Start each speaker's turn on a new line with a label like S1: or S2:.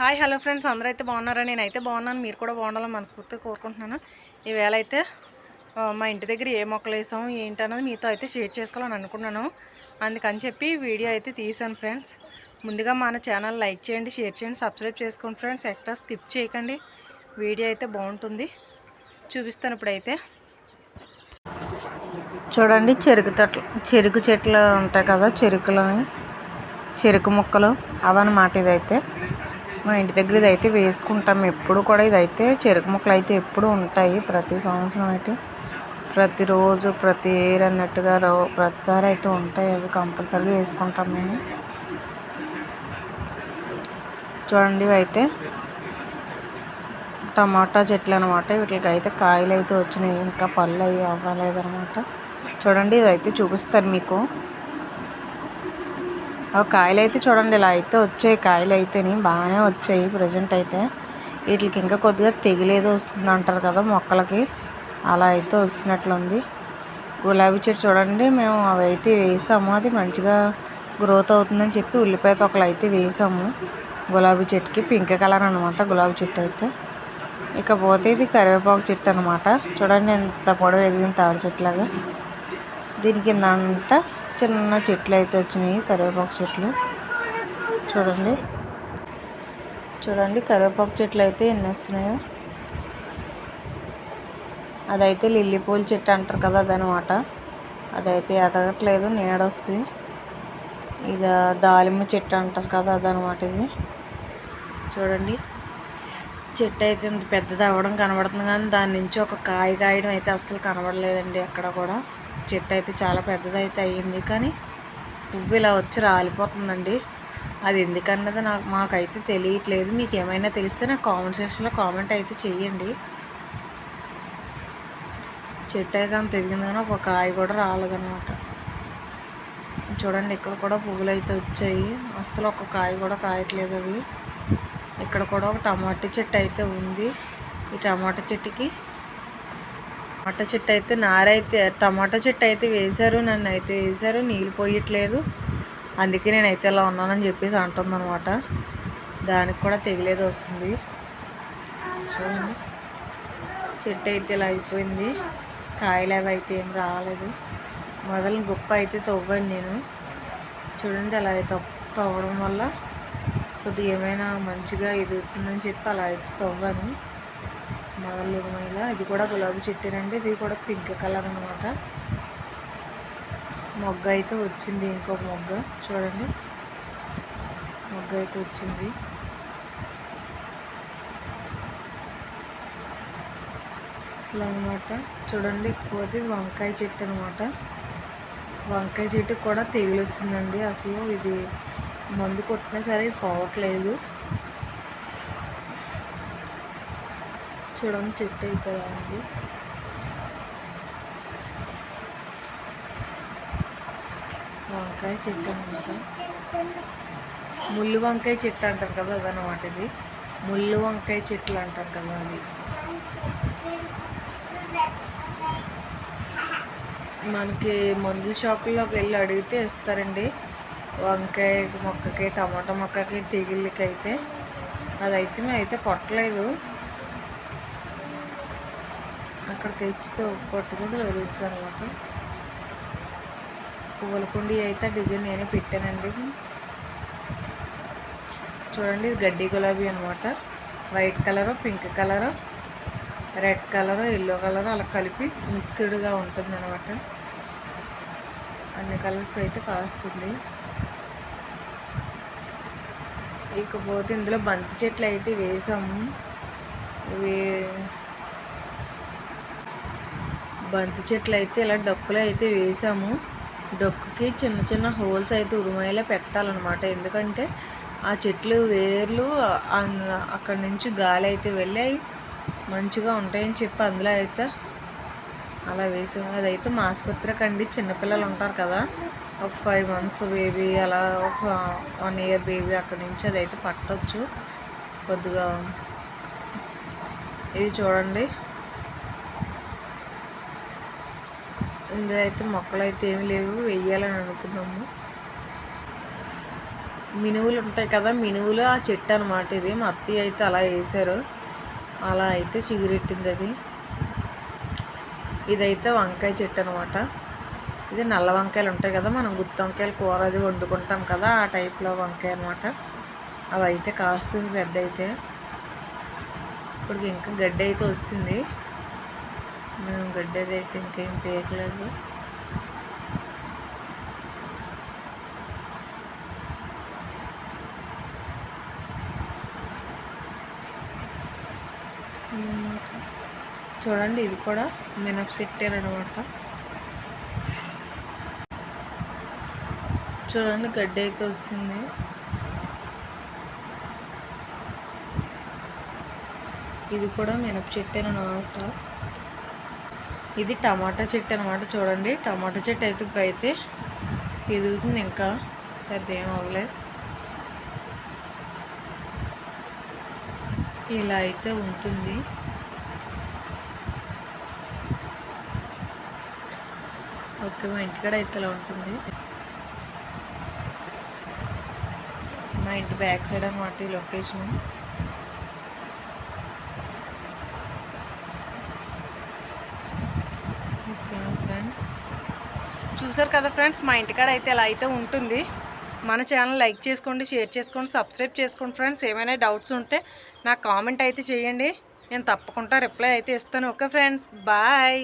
S1: Hi hello friends. అందరూ అయితే బాగున్నారా? నేనైతే బాగున్నాను. మీరు కూడా బాగుండాలని మనస్ఫూర్తిగా కోరుకుంటున్నాను. ఈవేళ అయితే మా ఇంటి దగ్గర ఏ మొక్కలు వేసాం ఏంటన్నది మీతో అయితే షేర్ చేసుకోవాలని అనుకున్నాను. అందుకని చెప్పి వీడియో అయితే తీసాను ఫ్రెండ్స్. ముందుగా మన ఛానల్ లైక్ చేయండి షేర్ చేయండి సబ్స్క్రైబ్ చేసుకోండి ఫ్రెండ్స్. ఎక్కడ స్కిప్ చేయకండి. వీడియో అయితే బాగుంటుంది. చూపిస్తాను ఇప్పుడైతే. చూడండి చెరుకు తట్లు చెరుకు చెట్లు ఉంటాయి కదా చెరుకులని చెరుకు ముక్కలు అవన్నమాట ఇదైతే. మా ఇంటి దగ్గర ఇదైతే వేసుకుంటాం. ఎప్పుడు కూడా ఇదైతే చెరుకు ముక్కలు అయితే ఎప్పుడు ఉంటాయి. ప్రతి సంవత్సరం అయితే ప్రతిరోజు ప్రతి ఇయర్ అన్నట్టుగా రో ప్రతిసారి అయితే ఉంటాయి. అవి కంపల్సరీగా వేసుకుంటాం మేము. చూడండి ఇవి అయితే టమాటా చెట్లు అనమాట వీటికి అయితే కాయలు అయితే వచ్చినాయి. ఇంకా పళ్ళు అవి అవ్వలేదు అనమాట చూడండి ఇదైతే చూపిస్తాను మీకు. కాయలు అయితే చూడండి ఇలా అయితే వచ్చాయి. కాయలు అయితేని బాగానే వచ్చాయి ప్రజెంట్ అయితే. వీటికి ఇంకా కొద్దిగా తెగిలేదో వస్తుంది అంటారు కదా మొక్కలకి. అలా అయితే వస్తున్నట్లుంది. గులాబీ చెట్టు చూడండి మేము అవి అయితే వేసాము. అది మంచిగా గ్రోత్ అవుతుందని చెప్పి ఉల్లిపాయ తొక్కలు అయితే వేసాము. గులాబీ చెట్టుకి పింక్ కలర్ అనమాట గులాబీ చెట్టు అయితే. ఇకపోతే ఇది కరివేపాకు చెట్టు అనమాట చూడండి ఎంత పొడవు ఎదిగిన తాడి చెట్టులాగా. దీని కింద అంట? చిన్న చెట్లు అయితే వచ్చినాయి కరివేపాకు చెట్లు. చూడండి. చూడండి కరివేపాకు చెట్లు అయితే ఎన్ని వస్తున్నాయో. అదైతే లిల్లీ పూల చెట్టు అంటారు కదా అదనమాట. అదైతే ఎదగట్లేదు నీడొస్తుంది ఇది దాలిమ్మ చెట్టు అంటారు కదా అదనమాట ఇది. చూడండి. చెట్టు అయితే ఇంత పెద్దది అవ్వడం కనబడుతుంది కానీ దాని నుంచి ఒక కాయ కాయడం అయితే అస్సలు కనబడలేదండి అక్కడ కూడా. చెట్టు అయితే చాలా పెద్దది అయితే అయ్యింది కానీ పువ్వు ఇలా వచ్చి రాలిపోతుందండి. అది ఎందుకన్నది నాకు మాకైతే తెలియట్లేదు. మీకు ఏమైనా తెలిస్తే నాకు కామెంట్ సెక్షన్లో కామెంట్ అయితే చెయ్యండి. చెట్టు అయితే అంత ఎదిగింది కానీ ఒక కాయ కూడా రాలేదన్నమాట. చూడండి ఇక్కడ కూడా పువ్వులు అయితే వచ్చాయి. అస్సలు ఒక కాయ కూడా కాయట్లేదు అవి. ఇక్కడ కూడా ఒక టమాటా చెట్టు అయితే ఉంది. ఈ టమాటా చెట్టుకి టమాటా చెట్టు అయితే నారైతే టమాటా చెట్టు అయితే వేశారు నన్ను అయితే వేశారు నీళ్ళు పోయట్లేదు. అందుకే నేనైతే ఇలా ఉన్నానని చెప్పేసి అంటుంది అనమాట దానికి కూడా తెగిలేదు వస్తుంది. చూడండి. చెట్టు అయితే ఇలా అయిపోయింది. కాయలు అవి అయితే ఏం రాలేదు. మొదలు గుప్ప అయితే తవ్వాను నేను. చూడండి అలా తవ్వడం వల్ల కొద్దిగా ఏమైనా మంచిగా ఎదుగుతుందని చెప్పి అలా అయితే తవ్వాను. మొదలు ఇలా ఇది కూడా గులాబీ చెట్టేనండి ఇది కూడా పింక్ కలర్ అనమాట మొగ్గ అయితే వచ్చింది. ఇంకో మొగ్గ. చూడండి. మొగ్గ అయితే వచ్చింది. ఇట్లా అనమాట చూడండి. ఇకపోతే ఇది వంకాయ చెట్టు అనమాట వంకాయ చెట్టుకి కూడా తెగులు వస్తుందండి అసలు ఇది మందు కొట్టినా సరే పోవట్లేదు. చూడండి చెట్టు అయితే ఉంది వంకాయ చెట్టు అనమాట ముళ్ళు వంకాయ చెట్టు అంటారు కదా అదనమాట ఇది ముళ్ళు వంకాయ చెట్లు అంటారు కదా అది. మనకి మందు షాపుల్లోకి వెళ్ళి అడిగితే ఇస్తారండి. వంకాయ మొక్కకి టమాటా మొక్కకి తెగిళ్ళకి అయితే అదైతే మేము అయితే కొట్టలేదు. అక్కడ తెచ్చితే కొట్టుకుంటూ దొరుకుతుంది అనమాట పువ్వుల కుండి అయితే డిజైన్ నేనే పెట్టానండి. చూడండి గడ్డి గులాబీ అనమాట white colour pink colour red colour yellow colour అలా కలిపి మిక్స్డ్గా ఉంటుంది అనమాట అన్ని కలర్స్ అయితే కాస్తుంది. ఇకపోతే ఇందులో బంతి చెట్లు అయితే వేసాము. ఇవి బంతి చెట్లు అయితే ఇలా డొక్కులు అయితే వేసాము. డొక్కుకి చిన్న చిన్న హోల్స్ అయితే ఉరుమయ్యేలా పెట్టాలన్నమాట. ఎందుకంటే ఆ చెట్లు వేర్లు అక్కడి నుంచి గాలి అయితే వెళ్ళి అవి మంచిగా ఉంటాయని చెప్పి అందులో అయితే అలా వేసాము అదైతే మా ఆసుపత్రికి అండి. చిన్నపిల్లలు ఉంటారు కదా. ఒక ఫైవ్ మంత్స్ బేబీ అలా ఒక వన్ ఇయర్ బేబీ అక్కడి నుంచి అదైతే పట్టవచ్చు కొద్దిగా ఇది చూడండి. ఇందులో అయితే మొక్కలు అయితే ఏమి లేవు వెయ్యాలని అనుకున్నాము. మినువులు ఉంటాయి కదా మినువులు ఆ చెట్టు అనమాట ఇది. మా అత్తయ్య అయితే అలా వేసారు అలా అయితే చిగురెట్టింది అది ఇదైతే వంకాయ చెట్టు అనమాట ఇది నల్ల వంకాయలు ఉంటాయి కదా మనం గుత్తి వంకాయలు కూర అది వండుకుంటాం కదా ఆ టైప్లో వంకాయ అనమాట అవి అయితే కాస్తుంది పెద్ద అయితే ఇప్పుడు ఇంకా గడ్డి అయితే వస్తుంది. మేము గడ్డది అయితే ఇంకేం పేర్లేదు. చూడండి ఇది కూడా మినప్ అనమాట చూడండి గడ్డి అయితే వస్తుంది. ఇది కూడా మినప చెట్టు అనమాట ఇది టమాటా చెట్టు అనమాట చూడండి. టమాటా చెట్టు అయితే అయితే ఎదుగుతుంది ఇంకా. పెద్ద ఏం అవ్వలేదు ఇలా అయితే ఉంటుంది. ఓకే మా ఇంటికాడ అయితే ఇలా ఉంటుంది. మా ఇంటి బ్యాక్ సైడ్ అనమాట ఈ లొకేషన్ ఓకే ఫ్రెండ్స్ చూసారు కదా ఫ్రెండ్స్ మా ఇంటికాడ అయితే ఇలా అయితే ఉంటుంది. మన ఛానల్ లైక్ చేసుకోండి షేర్ చేసుకోండి సబ్స్క్రైబ్ చేసుకోండి ఫ్రెండ్స్. ఏమైనా డౌట్స్ ఉంటే నాకు కామెంట్ అయితే చేయండి. నేను తప్పకుండా రిప్లై అయితే ఇస్తాను. Okay friends bye.